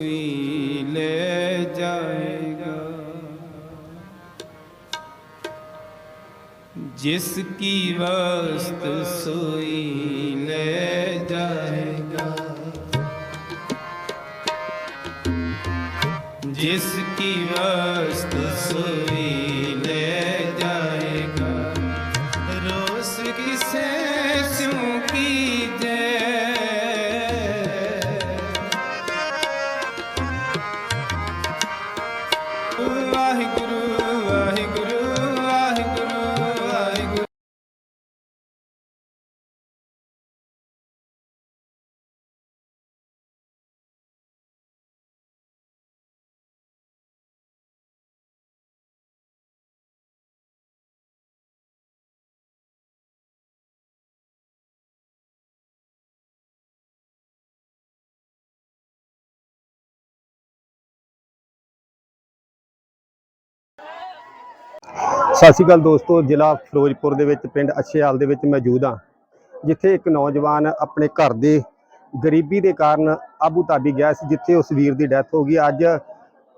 ਕੋਈ ਲੈ ਜਾਏਗਾ ਜਿਸ ਕੀ ਵਸਤ ਸੋਈ ਲੈ ਜਾਏਗਾ ਜਿਸ ਕੀ ਵਸਤ ਸੋਈ ਸਤਿ ਸ਼੍ਰੀ ਅਕਾਲ ਦੋਸਤੋ, ਜ਼ਿਲ੍ਹਾ ਫਿਰੋਜ਼ਪੁਰ ਦੇ ਵਿੱਚ, ਪਿੰਡ ਅਛੇਵਾਲ ਦੇ ਵਿੱਚ ਮੌਜੂਦ ਹਾਂ, ਜਿੱਥੇ ਇੱਕ ਨੌਜਵਾਨ ਆਪਣੇ ਘਰ ਦੇ ਗਰੀਬੀ ਦੇ ਕਾਰਨ ਆਬੂ ਧਾਬੀ ਗਿਆ ਸੀ, ਜਿੱਥੇ ਉਸ ਵੀਰ ਦੀ ਡੈਥ ਹੋ ਗਈ। ਅੱਜ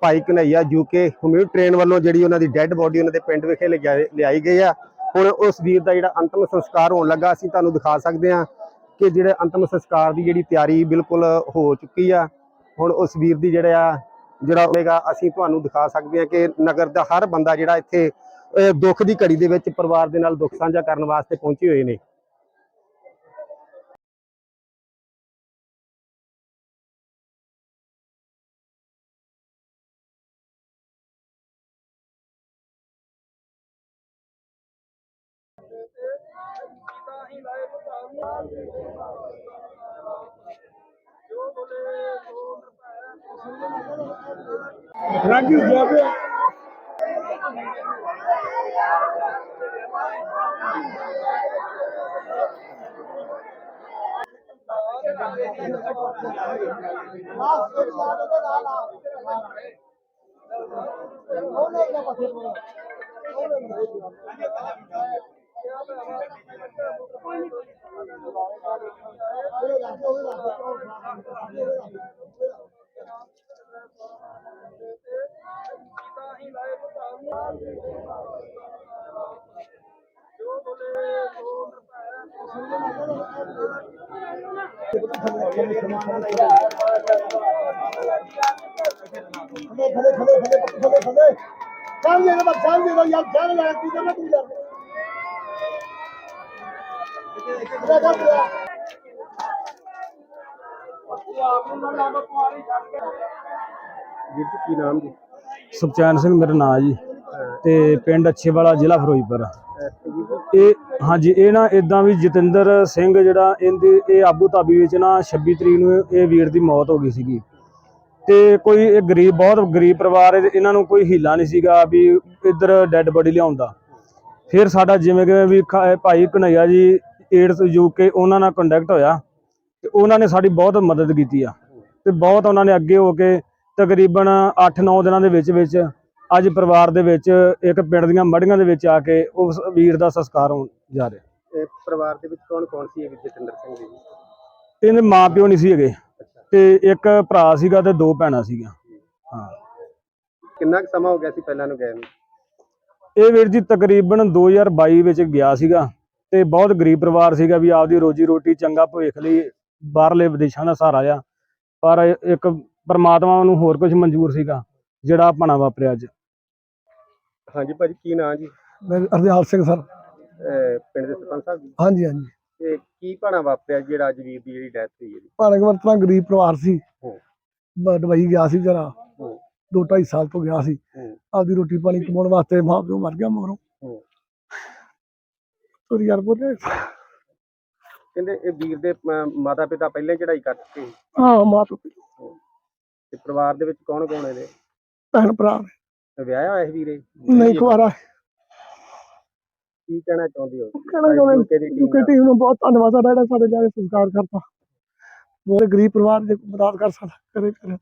ਭਾਈ ਕਨਈਆ ਯੂਕੇ ਹਮਿਊ ਟ੍ਰੇਨ ਵੱਲੋਂ ਜਿਹੜੀ ਉਹਨਾਂ ਦੀ ਡੈੱਡ ਬੋਡੀ ਉਹਨਾਂ ਦੇ ਪਿੰਡ ਵਿਖੇ ਲਿਜਾਏ- ਲਿਆਈ ਗਈ ਆ। ਹੁਣ ਉਸ ਵੀਰ ਦਾ ਜਿਹੜਾ ਅੰਤਮ ਸੰਸਕਾਰ ਹੋਣ ਲੱਗਾ, ਅਸੀਂ ਤੁਹਾਨੂੰ ਦਿਖਾ ਸਕਦੇ ਹਾਂ ਕਿ ਜਿਹੜੇ ਅੰਤਮ ਸੰਸਕਾਰ ਦੀ ਜਿਹੜੀ ਤਿਆਰੀ ਬਿਲਕੁਲ ਹੋ ਚੁੱਕੀ ਆ। ਹੁਣ ਉਸ ਵੀਰ ਦੀ ਜਿਹੜਾ ਆ, ਜਿਹੜਾ ਹੋਵੇਗਾ, ਅਸੀਂ ਤੁਹਾਨੂੰ ਦਿਖਾ ਸਕਦੇ ਹਾਂ ਕਿ ਨਗਰ ਦਾ ਹਰ ਬੰਦਾ ਜਿਹੜਾ ਇੱਥੇ ਦੁੱਖ ਦੀ ਘੜੀ ਦੇ ਵਿੱਚ ਪਰਿਵਾਰ ਦੇ ਨਾਲ ਦੁੱਖ ਸਾਂਝਾ ਕਰਨ ਵਾਸਤੇ ਪਹੁੰਚੇ ਹੋਏ ਨੇ। ਖੜੇ ਖੜੇ ਖੜੇ ਖੜੇ ਖੜੇ ਖੜੇ ਚੱਲ ਦੇ ਬਸ ਚੱਲ ਦੇ ਯਾਰ ਚੱਲ ਲੈ ਕੀ ਕਰਨਾ ਤੂੰ ਯਾਰ ਕਿਹੜਾ ਕਰ ਰਿਹਾ ਵੀਰ ਜੀ ਕੀ ਨਾਮ ਜੀ? ਸੁਖਚੈਨ ਸਿੰਘ ਮੇਰਾ ਨਾਮ ਜੀ। ਤੇ ਪਿੰਡ ਅੱਛੇਵਾਲਾ ਜ਼ਿਲ੍ਹਾ ਫਿਰੋਜ਼ਪੁਰ। ਇਹ ਹਾਂਜੀ, ਇਹ ਨਾ ਇਦਾਂ ਵੀ ਜਤਿੰਦਰ ਸਿੰਘ ਜਿਹੜਾ ਇਹਦੀ, ਇਹ ਆਬੂ ਧਾਬੀ ਵਿੱਚ ਨਾ 26 ਤਰੀਕ ਨੂੰ ਇਹ ਵੀਰ ਦੀ ਮੌਤ ਹੋ ਗਈ ਸੀਗੀ। ਤੇ ਕੋਈ ਇਹ ਗਰੀਬ, ਬਹੁਤ ਗਰੀਬ ਪਰਿਵਾਰ ਹੈ ਤੇ ਇਹਨਾਂ ਨੂੰ ਕੋਈ ਹੀਲਾ ਨਹੀਂ ਸੀਗਾ ਵੀ ਇੱਧਰ ਡੈੱਡ ਬੋਡੀ ਲਿਆਉਂਦਾ ਫਿਰ ਸਾਡਾ ਜਿਵੇਂ ਕਿ ਵੀ ਖ- ਭਾਈ ਕਨਈਆ ਜੀ, ਏਡਸ, ਯੂਕੇ, ਉਹਨਾਂ ਨਾਲ ਕੰਟੈਕਟ ਹੋਇਆ ਤੇ ਉਹਨਾਂ ਨੇ ਸਾਡੀ ਬਹੁਤ ਮਦਦ ਕੀਤੀ ਆ। ਤੇ ਬਹੁਤ ਉਹਨਾਂ ਨੇ ਅੱਗੇ ਹੋ ਕੇ ਤਕਰੀਬਨ 8-9 ਦਿਨਾਂ ਦੇ ਵਿੱਚ ਵਿੱਚ ਅੱਜ ਪਰਿਵਾਰ ਦੇ ਵਿੱਚ ਇੱਕ ਪਿੰਡ ਦੀਆਂ ਮੜੀਆਂ ਦੇ ਵਿੱਚ ਆ ਕੇ ਉਸ ਵੀਰ ਦਾ ਸੰਸਕਾਰ ਹੋਣ ਜਾ ਰਿਹਾ। ਇਹ ਪਰਿਵਾਰ ਦੇ ਵਿੱਚ ਕੌਣ ਕੌਣ ਸੀ ਇਹ ਜਤਿੰਦਰ ਸਿੰਘ ਜੀ? ਇਹਦੇ ਮਾਪਿਓ ਨਹੀਂ ਸੀ ਹੈਗੇ ਤੇ ਇੱਕ ਭਰਾ ਸੀਗਾ ਤੇ ਦੋ ਭੈਣਾਂ ਸੀਗੀਆਂ। ਹਾਂ। ਕਿੰਨਾ ਕੁ ਸਮਾਂ ਹੋ ਗਿਆ ਸੀ ਪਹਿਲਾਂ ਨੂੰ ਗਏ ਨੂੰ? ਇਹ ਵੀਰ ਜੀ ਤਕਰੀਬਨ 2022 ਵਿੱਚ ਗਿਆ ਸੀਗਾ ਤੇ ਬਹੁਤ ਗਰੀਬ ਪਰਿਵਾਰ ਸੀਗਾ ਵੀ ਆਪਦੀ ਰੋਜੀ ਰੋਟੀ ਚੰਗਾ ਭਵਿੱਖ ਲਈ ਬਾਹਰਲੇ ਵਿਦੇਸ਼ਾਂ ਦਾ ਸਹਾਰਾ ਆ ਪਰ ਇੱਕ ਪਰਮਾਤਮਾ ਨੂੰ ਹੋਰ ਕੁਝ ਮਨਜ਼ੂਰ ਸੀਗਾ ਜਿਹੜਾ ਭਣਾ ਵਾਪਰਿਆ ਅੱਜ। ਹਾਂਜੀ ਭਾਜੀ ਕੀ ਨਾਮ ਜੀ? ਮੈਂ ਅਰਦਿਆਲ ਸਿੰਘ ਸਰ। ਅਹ ਪਿੰਡ ਦੇ ਸਰਪੰਚ ਸਾਹਿਬ ਜੀ? ਹਾਂਜੀ ਹਾਂਜੀ। ਤੇ ਕੀ ਭਾਣਾ ਵਾਪਰਿਆ ਜਿਹੜਾ ਅੱਜ ਵੀਰ ਦੀ ਜਿਹੜੀ ਡੈਥ ਹੋਈ ਹੈ ਜੀ? ਭਾਰਤ ਵਰਤਨਾ ਗਰੀਬ ਪਰਿਵਾਰ ਸੀ। ਹੂੰ। ਬ- ਦੁਬਈ ਗਿਆ ਸੀ ਜਰਾ। ਹੂੰ। ਦੋ ਢਾਈ ਸਾਲ ਤੋਂ ਗਿਆ ਸੀ। ਹੂੰ। ਆਪਦੀ ਰੋਟੀ ਪਾਣੀ ਕਮਾਉਣ ਵਾਸਤੇ ਮਾਂ ਪਿਓ ਮਰ ਗਿਆ ਮਗਰੋਂ। ਹੂੰ। ਤੁਰ ਯਾਰ ਬੋਲੇ। ਕਹਿੰਦੇ ਇਹ ਵੀਰ ਦੇ ਮਾਤਾ ਪਿਤਾ ਪਹਿਲਾਂ ਹੀ ਚੜਾਈ ਕਰ ਚੁੱਕੇ ਸੀ। ਹਾਂ ਮਾਂ ਪਿਓ ਤੇ ਪਰਿਵਾਰ ਦੇ ਵਿੱਚ ਕੌਣ ਕੌਣ ਇਹਦੇ ਭੈਣ ਭਰਾ ਨੇ। ਵਿਆਹਿਆ ਹੋਇਆ ਸੀ ਵੀਰੇ? ਨਹੀਂ ਕੁਆਰਾ ਕੀ ਕਹਿਣਾ ਚਾਹੁੰਦੇ ਹੋ? ਕਹਿਣਾ ਚਾਹੁੰਦੇ ਦੀ ਦਾ। ਟੀਮ ਨੂੰ ਬਹੁਤ ਧੰਨਵਾਦ ਸਾਡਾ ਜਿਹੜਾ ਸਾਡੇ ਜਾ ਕੇ ਸੰਸਕਾਰ ਕਰਤਾ। ਬਹੁਤ ਗਰੀਬ ਪਰਿਵਾਰ ਜੇ ਮਦਦ ਕਰ ਸਕਦਾ ਕਰੇ ਕਰੇ।